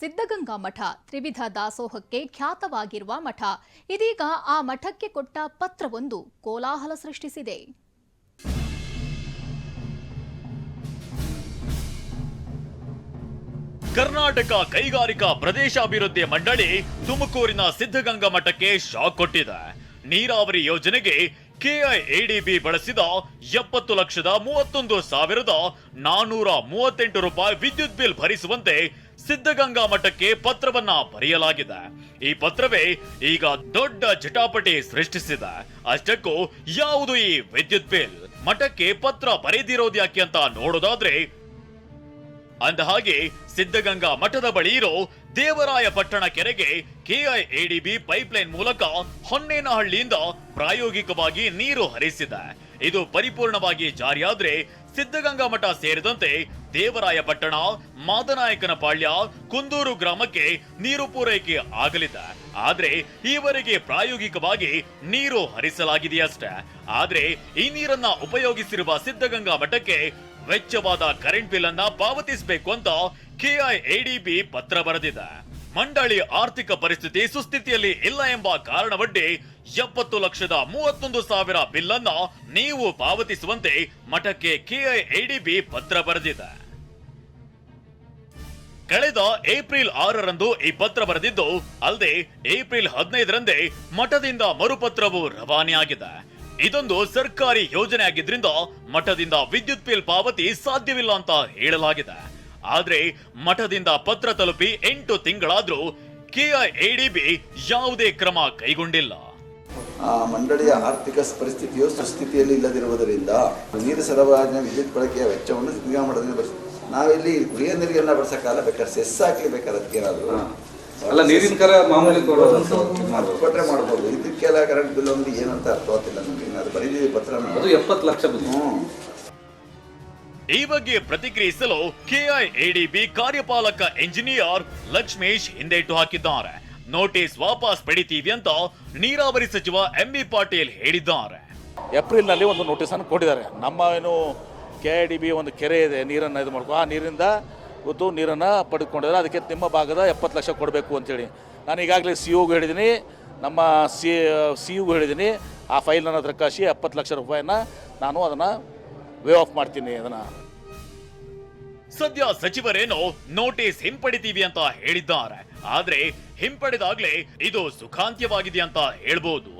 ಸಿದ್ಧಗಂಗಾ ಮಠ ತ್ರಿವಿಧ ದಾಸೋಹಕ್ಕೆ ಖ್ಯಾತವಾಗಿರುವ ಮಠ. ಇದೀಗ ಆ ಮಠಕ್ಕೆ ಕೊಟ್ಟ ಪತ್ರವೊಂದು ಕೋಲಾಹಲ ಸೃಷ್ಟಿಸಿದೆ. ಕರ್ನಾಟಕ ಕೈಗಾರಿಕಾ ಪ್ರದೇಶಾಭಿವೃದ್ಧಿ ಮಂಡಳಿ ತುಮಕೂರಿನ ಸಿದ್ಧಗಂಗಾ ಮಠಕ್ಕೆ ಶಾಕ್ ಕೊಟ್ಟಿದೆ. ನೀರಾವರಿ ಯೋಜನೆಗೆ ಕೆಐಎಡಿಬಿ ಬಳಸಿದ ಎಪ್ಪತ್ತು ಲಕ್ಷದ ಮೂವತ್ತೊಂದು ಸಾವಿರದ ನಾನೂರ ಮೂವತ್ತೆಂಟು ರೂಪಾಯಿ ವಿದ್ಯುತ್ ಬಿಲ್ ಭರಿಸುವಂತೆ ಸಿದ್ಧಗಂಗಾ ಮಠಕ್ಕೆ ಪತ್ರವನ್ನ ಬರೆಯಲಾಗಿದೆ. ಈ ಪತ್ರವೇ ಈಗ ದೊಡ್ಡ ಜಟಾಪಟಿ ಸೃಷ್ಟಿಸಿದೆ. ಅಷ್ಟಕ್ಕೂ ಯಾವುದು ಈ ವಿದ್ಯುತ್ ಬಿಲ್? ಮಠಕ್ಕೆ ಪತ್ರ ಬರೆದಿರೋದು ಯಾಕೆ ಅಂತ ನೋಡೋದಾದ್ರೆ ಅಂದ ಹಾಗೆ ಸಿದ್ಧಗಂಗಾ ಮಠದ ಬಳಿ ಇರೋ ದೇವರಾಯ ಪಟ್ಟಣ ಕೆರೆಗೆ ಕೆಐಎಡಿಬಿ ಪೈಪ್ಲೈನ್ ಮೂಲಕ ಹೊನ್ನೇನಹಳ್ಳಿಯಿಂದ ಪ್ರಾಯೋಗಿಕವಾಗಿ ನೀರು ಹರಿಸಿದೆ. ಇದು ಪರಿಪೂರ್ಣವಾಗಿ ಜಾರಿಯಾದ್ರೆ ಸಿದ್ಧಗಂಗಾ ಮಠ ಸೇರಿದಂತೆ ದೇವರಾಯ ಪಟ್ಟಣ, ಮಾದನಾಯಕನ ಪಾಳ್ಯ, ಕುಂದೂರು ಗ್ರಾಮಕ್ಕೆ ನೀರು ಪೂರೈಕೆ ಆಗಲಿದೆ. ಆದ್ರೆ ಈವರೆಗೆ ಪ್ರಾಯೋಗಿಕವಾಗಿ ನೀರು ಹರಿಸಲಾಗಿದೆಯಷ್ಟೇ ಆದ್ರೆ ಈ ನೀರನ್ನ ಉಪಯೋಗಿಸಿರುವ ಸಿದ್ಧಗಂಗಾ ಮಠಕ್ಕೆ ವೆಚ್ಚವಾದ ಕರೆಂಟ್ ಬಿಲ್ ಅನ್ನ ಪಾವತಿಸಬೇಕು ಅಂತ ಕೆಐಎಡಿಬಿ ಪತ್ರ ಬರೆದಿದೆ. ಮಂಡಳಿ ಆರ್ಥಿಕ ಪರಿಸ್ಥಿತಿ ಸುಸ್ಥಿತಿಯಲ್ಲಿ ಇಲ್ಲ ಎಂಬ ಕಾರಣವಡ್ಡಿ ಎಪ್ಪತ್ತು ಲಕ್ಷದ ಮೂವತ್ತೊಂದು ಸಾವಿರ ಬಿಲ್ ಅನ್ನ ನೀವು ಪಾವತಿಸುವಂತೆ ಮಠಕ್ಕೆ ಕೆಐಎಡಿಬಿ ಪತ್ರ ಬರೆದಿದೆ. ಕಳೆದ ಏಪ್ರಿಲ್ ಆರರಂದು ಈ ಪತ್ರ ಬರೆದಿದ್ದು, ಅಲ್ಲದೆ ಏಪ್ರಿಲ್ ಹದಿನೈದರಂದೇ ಮಠದಿಂದ ಮರುಪತ್ರವು ರವಾನೆಯಾಗಿದೆ. ಇದೊಂದು ಸರ್ಕಾರಿ ಯೋಜನೆ ಆಗಿದ್ರಿಂದ ಮಠದಿಂದ ವಿದ್ಯುತ್ ಬಿಲ್ ಪಾವತಿ ಸಾಧ್ಯವಿಲ್ಲ ಅಂತ ಹೇಳಲಾಗಿದೆ. ಆದ್ರೆ ಮಠದಿಂದ ಪತ್ರ ತಲುಪಿ ಎಂಟು ತಿಂಗಳಾದ್ರೂ ಕೆಐಎಡಿಬಿ ಯಾವುದೇ ಕ್ರಮ ಕೈಗೊಂಡಿಲ್ಲ. ಆ ಮಂಡಳಿಯ ಆರ್ಥಿಕ ಪರಿಸ್ಥಿತಿಯು ಸುಸ್ಥಿತಿಯಲ್ಲಿ ಇಲ್ಲದಿರುವುದರಿಂದ ನೀರು ಸರಬರಾಜಿನ ವಿದ್ಯುತ್ ಬಳಕೆಯ ವೆಚ್ಚವನ್ನು ನಿಗಮ ನಾವಿಲ್ಲಿ ಕುಡಿಯೋ ನೀರಿಗೆಲ್ಲ ಬಳಸೋಕ್ಕಲ್ಲ ಬೇಕಾದ್ರೆ ಸೆಸ್ ಹಾಕ್ಲಿ ಬೇಕಾದ್ರೆ ಅದಕ್ಕೇನಾದ್ರು ಅಲ್ಲ ನೀರಿನ ಕರ ಮಾಮೂಲಿ ಕೊಟ್ಟರೆ ಮಾಡ್ಬೋದು. ಇದಕ್ಕೆಲ್ಲ ಕರೆಂಟ್ ಬಿಲ್ ಒಂದು ಏನಂತ ಅರ್ಥವಾಗ್ತಿಲ್ಲ ನಮಗೆ. ಅದು ಬರೀದಿದ್ದೀವಿ ಪತ್ರ ಅದು ಎಪ್ಪತ್ತು ಲಕ್ಷ ಬಂದಿದೆ ಈ ಬಗ್ಗೆ ಪ್ರತಿಕ್ರಿಯಿಸಲು ಕೆಐಎಡಿಬಿ ಕಾರ್ಯಪಾಲಕ ಎಂಜಿನಿಯರ್ ಲಕ್ಷ್ಮೇಶ್ ಹಿಂದೇಟು ಹಾಕಿದ್ದಾರೆ. ನೋಟಿಸ್ ವಾಪಸ್ ಪಡಿತೀವಿ ಅಂತ ನೀರಾವರಿ ಸಚಿವ ಎಂಬಿ ಪಾಟೀಲ್ ಹೇಳಿದ್ದಾರೆ. ಏಪ್ರಿಲ್ನಲ್ಲಿ ಒಂದು ನೋಟಿಸ್ ಅನ್ನು ಕೊಟ್ಟಿದ್ದಾರೆ. ನಮ್ಮ ಏನು ಕೆ ಐ ಡಿ ಬಿ ಒಂದು ಕೆರೆ ಇದೆ, ನೀರನ್ನು ಇದು ಮಾಡ್ಕೊ ಆ ನೀರಿಂದ ಇವತ್ತು ನೀರನ್ನು ಪಡೆದುಕೊಂಡಿದ್ದಾರೆ ಅದಕ್ಕೆ ನಿಮ್ಮ ಭಾಗದ ಎಪ್ಪತ್ತು ಲಕ್ಷ ಕೊಡಬೇಕು ಅಂತೇಳಿ. ನಾನು ಈಗಾಗಲೇ ಸಿ ಓಗೂ ಹೇಳಿದ್ದೀನಿ. ನಮ್ಮ ಸಿ ಸಿ ಯುಗೂ ಹೇಳಿದ್ದೀನಿ. ಆ ಫೈಲ್ ನನ್ನ ಹತ್ರ ಎಪ್ಪತ್ತು ಲಕ್ಷ ರೂಪಾಯಿನ ನಾನು ಅದನ್ನು ವೇ ಆಫ್ ಮಾಡ್ತೀನಿ ಅದನ್ನು. ಸದ್ಯ ಸಚಿವರೇನೋ ನೋಟಿಸ್ ಹಿಂಪಡಿತೀವಿ ಅಂತ ಹೇಳಿದ್ದಾರೆ. ಆದ್ರೆ ಹಿಂಪಡೆದಾಗ್ಲೇ ಇದು ಸುಖಾಂತ್ಯವಾಗಿದೆ ಅಂತ ಹೇಳ್ಬೋದು.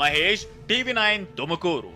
Mahesh, TV nine Tumakuru.